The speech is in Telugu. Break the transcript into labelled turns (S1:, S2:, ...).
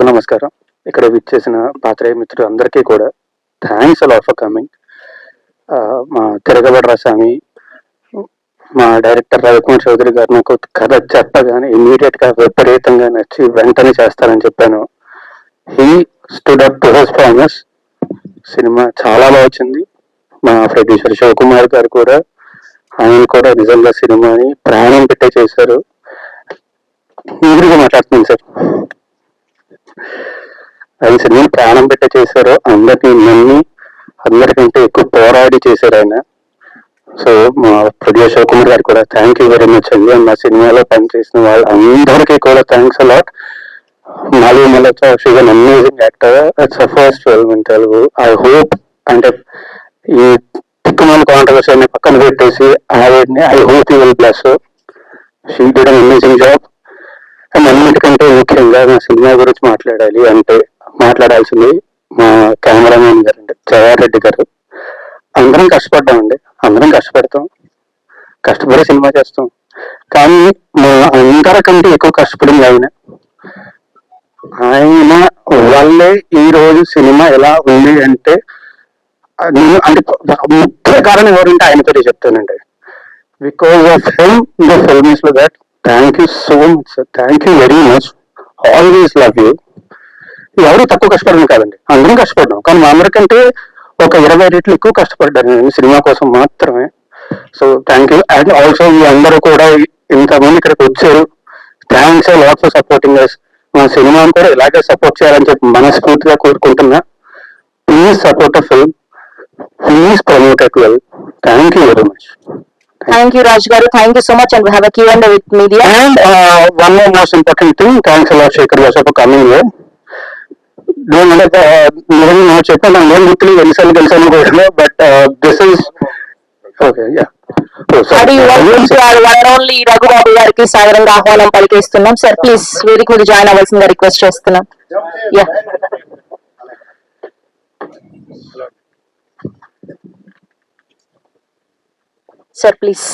S1: సభకు నమస్కారం. ఇక్కడ విచ్చేసిన పాత్రేయ మిత్రులు అందరికీ కూడా థ్యాంక్స్ అలా ఫర్ కమింగ్ మా తిరగబడ్ర స్వామి మా డైరెక్టర్ రవికుమార్ చౌదరి గారు నాకు కథ చెప్పగానే ఇమీడియట్గా విపరీతంగా నచ్చి వెంటనే చేస్తానని చెప్పాను. He stood up to his promise cinema చాలా బాగా వచ్చింది. మా ప్రొడ్యూసర్ శివకుమార్ గారు కూడా ఆయన కూడా నిజంగా సినిమాని ప్రాణం పెట్టే చేశారు. ఆయన సినిమా ప్రాణం పెట్ట చేశారు అందరినీ నమ్మి అందరికంటే ఎక్కువ పోరాడి చేశారు ఆయన. సో మా ప్రొడ్యూసర్ కుమార్ గారు కూడా థ్యాంక్ యూ వెరీ మచ్ అండి. మా సినిమాలో పనిచేసిన వాళ్ళు అందరికీ కూడా థ్యాంక్స్ అలాట్ మాలు మలచ she's an amazing actor it's first film in Telugu I hope అంటే ఈ తిక్కుమాల కాంట్రవర్సీ పక్కన పెట్టేసి ఆవిడని I hope you will plus she did an amazing job and అన్నిటికంటే ముఖ్యంగా నా సినిమా గురించి మాట్లాడాలి అంటే మాట్లాడాల్సింది మా కెమెరామెన్ గారు అండి జయారెడ్డి గారు. అందరం కష్టపడ్డామండి అందరం కష్టపడతాం కష్టపడి సినిమా చేస్తాం. కానీ మా అందరికంటే ఎక్కువ కష్టపడింది ఆయన. ఆయన వల్లే ఈ రోజు సినిమా ఎలా ఉంది అంటే నేను అంటే ముఖ్య కారణం ఎవరంటే ఆయనతో చెప్తానండి. Because of him the ఫిల్మ్స్లో that thank you so much sir thank you very much always love you ఎవరు తక్కువ కష్టపడడం కాదండి. అందరం కష్టపడ్డాం. కానీ మా అందరికంటే ఒక ఇరవై రెట్లు ఎక్కువ కష్టపడ్డాను నేను సినిమా కోసం మాత్రమే. So thank you and also మీ అందరూ కూడా ఇంతమంది ఇక్కడికి వచ్చారు. Thanks lot for supporting us మా సినిమాని కూడా ఇలాగే సపోర్ట్ చేయాలని చెప్పి మనస్ఫూర్తిగా కోరుకుంటున్నా. Please support a film please promote at well thank you very much
S2: Thank you, Raj Garu. Thank you so much. And we have a Q&A with media.
S1: And uh, one more most important thing, thanks a lot, Shekhar Yasa, for coming here. నేను అంటే నిజంగా నేను చెప్పాను నాకు ఏం గుర్తులేదు ఎన్నిసార్లు కలిసాను కూడా but this is okay yeah
S2: How do you welcome to our one and only Raghubabu గారికి సాగరంగా ఆహ్వానం పలికేస్తున్నాం. సార్ ప్లీజ్ వేదిక మీద జాయిన్ అవ్వాల్సిందిగా రిక్వెస్ట్ చేస్తున్నాం. Yeah sir please